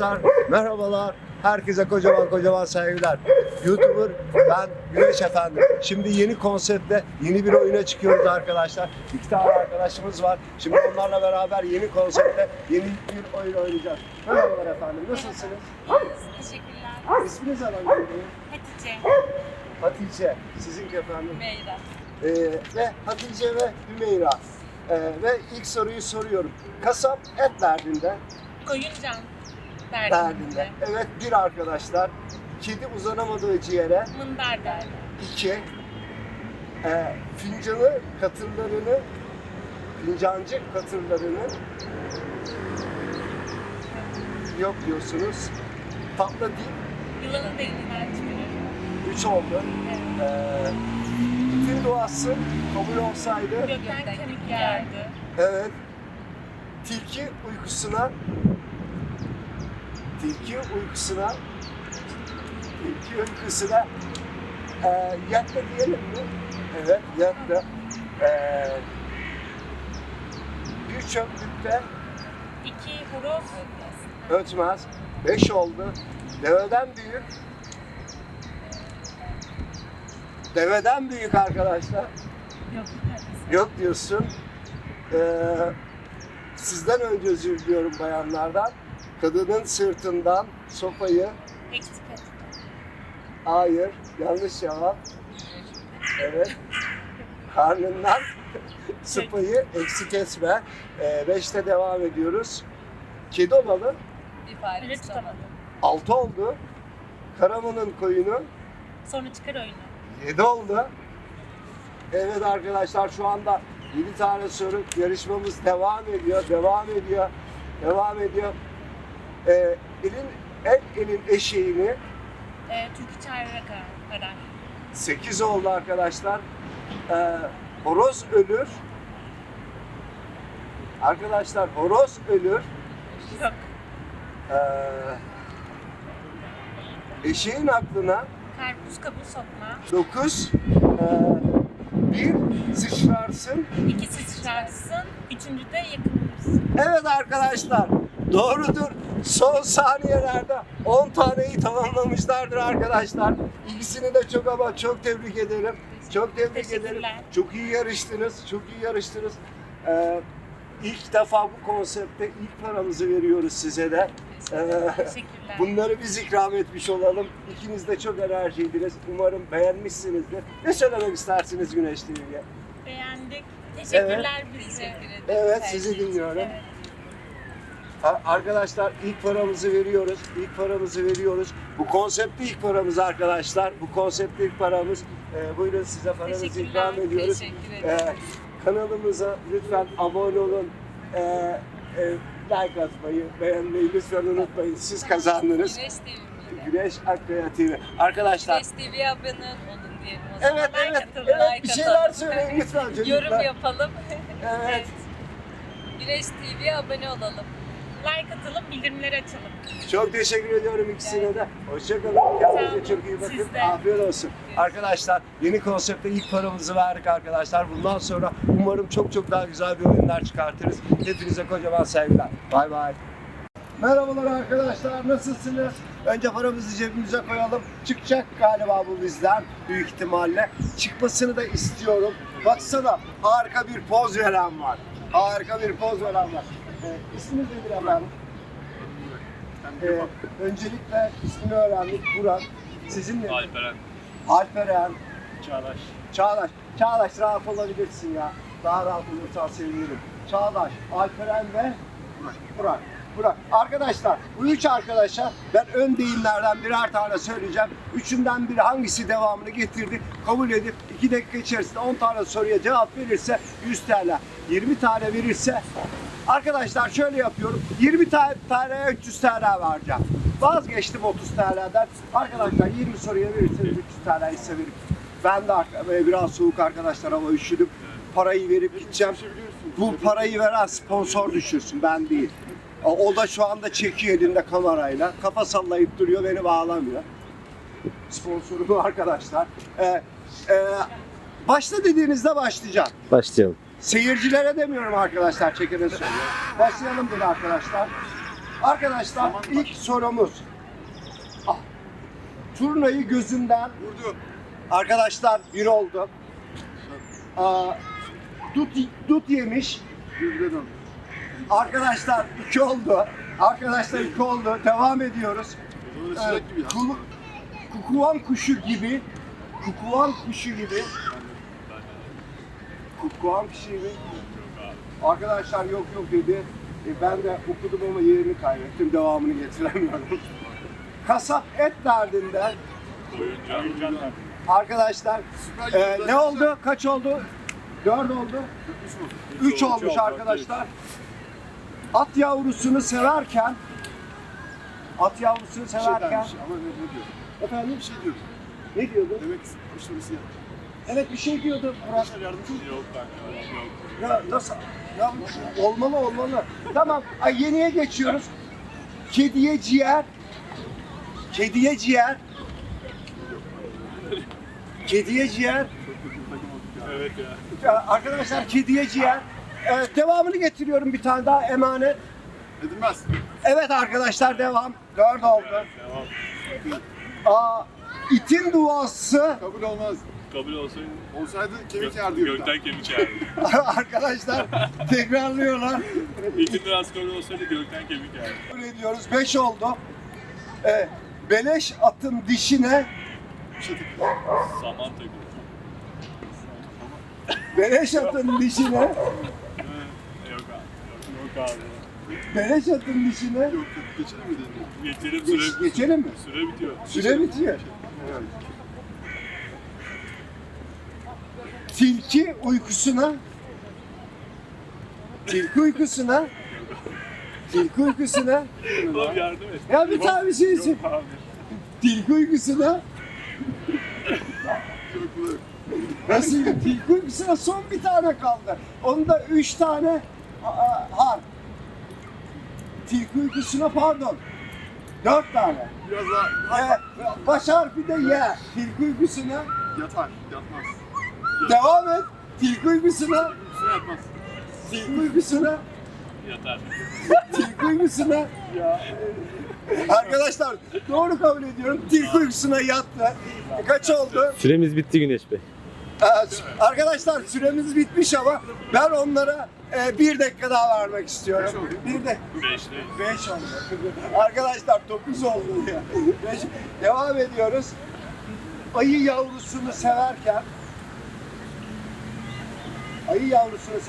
Arkadaşlar merhabalar. Herkese kocaman kocaman sevgiler. YouTuber ben Güneş Efendi. Şimdi yeni konseptle yeni bir oyuna çıkıyoruz arkadaşlar. İki tane arkadaşımız var. Şimdi onlarla beraber yeni konseptle yeni bir oyun oynayacağız. Merhabalar efendim. Nasılsınız? Teşekkürler. İsminiz alabilir miyim? Hatice. Hatice. Sizin efendim. Meyra. Ee, ve Hatice ve Hümeyra. Ee, ve ilk soruyu soruyorum. Kasap et derdinde. Koyun can. Derdinde. Evet bir arkadaşlar. Kedi uzanamadığı ciğere. Mındar derdi. iki e, fincanı, katırlarını, fincancı katırlarını yok diyorsunuz. Tatlı değil. Yılanın deliğinden çıkıyor. Üç oldu. Evet. Ee, bütün duası kabul olsaydı Gökten kemik yağardı. Evet. Tilki uykusuna Tilki uykusuna Tilki uykusuna e, yattı diyelim mi? Evet yattı. E, bir çöplükte İki horoz. ötmez. Beş oldu. Deveden büyük. Deveden büyük arkadaşlar. Yok. Yok diyorsun. Ee, sizden önce özür diliyorum bayanlardan. Kadının sırtından sopayı, Eksik et. hayır, yanlış cevap. Evet. Karnından sopayı eksik etme. Ee, beşte devam ediyoruz. Kedi olalım. Bir fare tutamadım. Altı oldu. Karaman'ın koyunu Sonra çıkar oyunu. 7 oldu. Evet arkadaşlar şu anda 7 tane soru yarışmamız devam ediyor, devam ediyor, devam ediyor. Ee, elin, el elin eşeğini Ee, Türkü çağırarak arar. 8 oldu arkadaşlar. Ee, horoz ölür. Arkadaşlar horoz ölür. Yok. Ee, eşeğin aklına Karpuz kabuğu sokma. 9 bir sıçrarsın İki sıçrarsın. Üçüncü de yakınırsın. Evet arkadaşlar doğrudur. Son saniyelerde 10 taneyi tamamlamışlardır arkadaşlar. İkisini de çok ama çok tebrik ederim. Çok tebrik ederim. Çok iyi yarıştınız. Çok iyi yarıştınız. Ee, ilk defa bu konseptte ilk paramızı veriyoruz size de. Ee, Teşekkürler. bunları biz ikram etmiş olalım. İkiniz de çok enerjiydiniz. Umarım beğenmişsinizdir. Ne söylemek istersiniz Güneş TV'ye? Beğendik. Teşekkürler bize. Evet sizi dinliyorum. Evet. Arkadaşlar ilk paramızı veriyoruz. İlk paramızı veriyoruz. Bu konsepte ilk paramız arkadaşlar. Bu konsepte ilk paramız. Ee, buyurun size paranızı ikram ediyoruz. Teşekkür Ee, kanalımıza lütfen abone olun. Ee, e, like atmayı, beğenmeyi lütfen unutmayın. Siz kazandınız. Güneş TV. Güneş Akkaya TV. Arkadaşlar Güneş TV'ye abone olun diyelim o zaman. evet Like evet, atın, evet like bir şeyler söyleyin lütfen çocuklar. Yorum yapalım. Evet. Güneş TV'ye abone olalım. Like atalım, bildirimleri açalım. Çok teşekkür ediyorum ikisine de. Hoşçakalın. Kendinize çok iyi bakın. Siz de. Afiyet olsun. Arkadaşlar yeni konsepte ilk paramızı verdik arkadaşlar. Bundan sonra umarım çok çok daha güzel bir oyunlar çıkartırız. Hepinize kocaman sevgiler. Bay bay. Merhabalar arkadaşlar. Nasılsınız? Önce paramızı cebimize koyalım. Çıkacak galiba bu bizden büyük ihtimalle. Çıkmasını da istiyorum. Baksana harika bir poz veren var. Harika bir poz veren var. Ee, isminiz nedir efendim? Ee, öncelikle ismini öğrendik. Burak. Sizin ne? Alperen, Alperen. Çağdaş. Çağdaş. Çağdaş rahat olabilirsin ya. Daha rahat olursan sevinirim. Çağdaş, Alperen ve Burak. Burak. Arkadaşlar bu üç arkadaşa ben ön deyimlerden birer tane söyleyeceğim. Üçünden biri hangisi devamını getirdi kabul edip 2 dakika içerisinde 10 tane soruya cevap verirse 100 TL. 20 tane verirse Arkadaşlar şöyle yapıyorum. 20 tane taneye 300 TL vereceğim. Vazgeçtim 30 TL'den. Arkadaşlar 20 soruya verirseniz 300 TL hisse verip ben de biraz soğuk arkadaşlar ama üşüdüm. Parayı verip gideceğim. Bu parayı veren sponsor düşürsün ben değil. O da şu anda çekiyor elinde kamerayla. Kafa sallayıp duruyor beni bağlamıyor. Sponsorum bu arkadaşlar. Ee, e, başla dediğinizde başlayacağım. Başlayalım. Seyircilere demiyorum arkadaşlar çekene söylüyorum. Başlayalım dedi arkadaşlar. Arkadaşlar ilk sorumuz. Ah, Turnayı gözünden Vurdu. arkadaşlar bir oldu. Aa, dut, dut yemiş. Arkadaşlar iki oldu. Arkadaşlar iki oldu. Devam ediyoruz. Kulu- kukuvan kuşu gibi. Kukuvan kuşu gibi. Kuşu gibi. Arkadaşlar yok yok dedi. E, ben de okudum ama yerini kaybettim. Devamını getiremiyorum. Kasap et derdinde. Arkadaşlar e, ne oldu? Kaç oldu? Dört oldu. Üç olmuş arkadaşlar. At yavrusunu severken at yavrusunu şey severken diyor? efendim Bir şey diyor. ne diyordu? Demek ya. Evet bir şey diyordu Murat. Arkadaşlar yardımcı. Yok kanka yok. Ya nasıl? Ya olmalı olmalı. Tamam. Ay yeniye geçiyoruz. Kediye ciğer. Kediye ciğer. Kediye ciğer. Evet ya. Ya arkadaşlar kediye ciğer. Evet, devamını getiriyorum bir tane daha emanet. Edilmez. Evet arkadaşlar devam. Dört oldu. Devam. Aa, itin duası. Kabul olmaz. Kabul olsaydı Olsaydı kemik yerdi yoktu. gökten kemik yerdi. arkadaşlar tekrarlıyorlar. İtin biraz kabul olsaydı gökten kemik yerdi. Kabul ediyoruz. Beş oldu. Ee, beleş atın dişine Saman takıldı. Beleş atın dişine, Yok abi. Yok, yok abi. beleş atın dişine. Yok yok. Geçelim mi dedi? Geçelim Geç, süre, geçelim mi? süre bitiyor. Süre bitiyor. Tilki uykusuna, tilki uykusuna, tilki uykusuna, Oğlum yardım et. ya bir tane bir şey Yok için, abi. tilki uykusuna, Çok kolay. nasıl tilki uykusuna son bir tane kaldı. Onda üç tane aa, harf. Tilki uykusuna pardon, dört tane. Biraz daha E, baş harfi de Y. Tilki uykusuna yatar. Yatmaz. Devam et. Tilki uykusuna, Üstüne yatmaz. tilki uykusuna, Yatar. tilki uykusuna. Arkadaşlar doğru kabul ediyorum. Tilki uykusuna yattı. Kaç oldu? Süremiz bitti Güneş Bey. Ee, arkadaşlar süremiz bitmiş ama ben onlara e, bir dakika daha vermek istiyorum. Bir de Beşte. beş oldu. Arkadaşlar dokuz oldu ya. Beş. Devam ediyoruz. Ayı yavrusunu severken ayı yavrusunu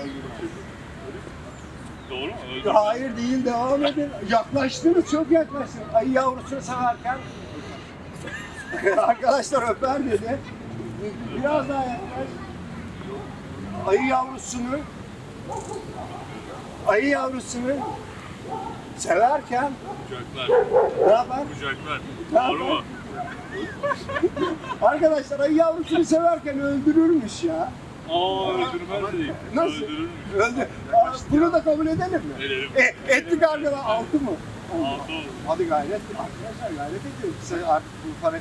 Öldürmez. Doğru mu? Öldürmez. Hayır değil devam edin. Yaklaştınız çok yaklaştınız. Ayı yavrusunu severken arkadaşlar öper dedi. Biraz daha yaklaş. Ayı yavrusunu ayı yavrusunu severken Kucaklar. ne yapar? Kucaklar. Doğru mu? Arkadaşlar ayı yavrusunu severken öldürürmüş ya. Aa öldürmez. Nasıl? Öldürür. Öldü. Aa, Bunu da kabul edelim mi? Edelim. E, ettik arkadaşlar altı mı? Altı oldu. Hadi gayret. Arkadaşlar gayret ediyoruz. Size artık bu para...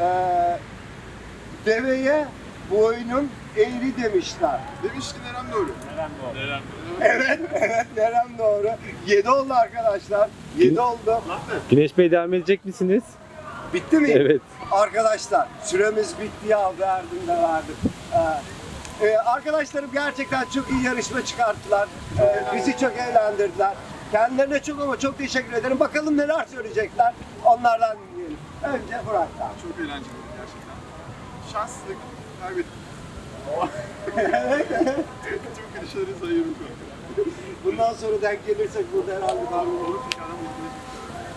Ee, deveye boynun eğri demişler. Demiş ki Nerem doğru. Neren Evet, evet Nerem doğru. 7 oldu arkadaşlar. 7 oldu. Güneş Bey devam edecek misiniz? Bitti mi? Evet. Arkadaşlar süremiz bitti ya verdim de verdim. Ee, e, arkadaşlarım gerçekten çok iyi yarışma çıkarttılar. Ee, bizi çok eğlendirdiler. Kendilerine çok ama çok teşekkür ederim. Bakalım neler söyleyecekler. Onlardan dinleyelim. Önce Burak'tan. Çok eğlenceli gerçekten. Şanssızlık kaybettik. Tüm klişeleri sayıyorum şu an. Bundan sonra denk gelirsek burada herhalde Abi karnı olur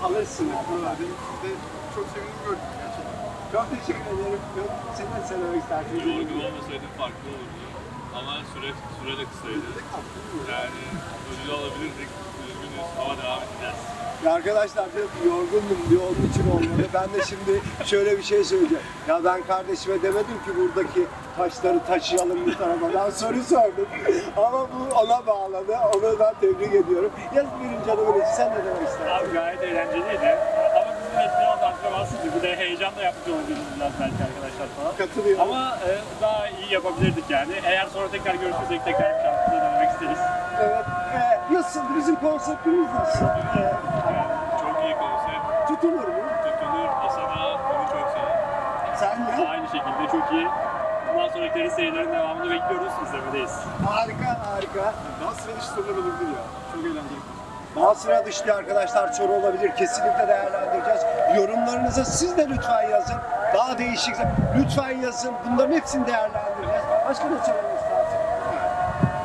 alırsın. de çok sevindim gördüm gerçekten. Çok teşekkür ederim. Yok, Sen de söylemek istersin. Yorgun olmasaydı farklı olurdu. Ama süre, süre de kısaydı. Yani ödül alabilirdik. Üzgünüz ama devam edeceğiz. Ya arkadaşlar diyor ki yorgundum diyor onun için olmadı. Ben de şimdi şöyle bir şey söyleyeceğim. Ya ben kardeşime demedim ki buradaki taşları taşıyalım bu tarafa. Ben soru sordum. Ama bu ona bağladı. Onu ben tebrik ediyorum. Yaz birinci adamın içi. Sen ne demek istersin? Abi gayet eğlenceliydi. Ama bizim de biraz antrenmansızdı. Bir de heyecan da yapmış olabiliriz biraz belki arkadaşlar falan. Katılıyorum. Ama e, daha iyi yapabilirdik yani. Eğer sonra tekrar görüşürsek tekrar bir şansımıza denemek isteriz. Evet. Ee, nasıl? Bizim konseptimiz nasıl? Çok iyi konsept. tutunur mu? Tutunur. Asana onu çok sever. Sen de? Aynı şekilde çok iyi. Bundan sonraki serilerin devamını bekliyoruz. İzlemedeyiz. Harika, harika. Daha sıra dışı sorular olabilir ya. Çok eğlenceli. Daha sıra dışı arkadaşlar soru olabilir. Kesinlikle değerlendireceğiz. Yorumlarınızı siz de lütfen yazın. Daha değişik. Lütfen yazın. Bunların hepsini değerlendireceğiz. Başka ne istersin?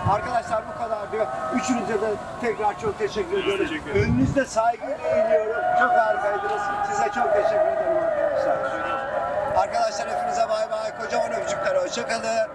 Arkadaşlar bu kadar diyor. Üçünüze de tekrar çok teşekkür ediyorum. teşekkür ederim. Önünüzde saygıyla eğiliyorum. Çok harikaydınız. Size çok teşekkür ederim arkadaşlar. Arkadaşlar hepinize bay bay. Kocaman öpücükler. Hoşçakalın.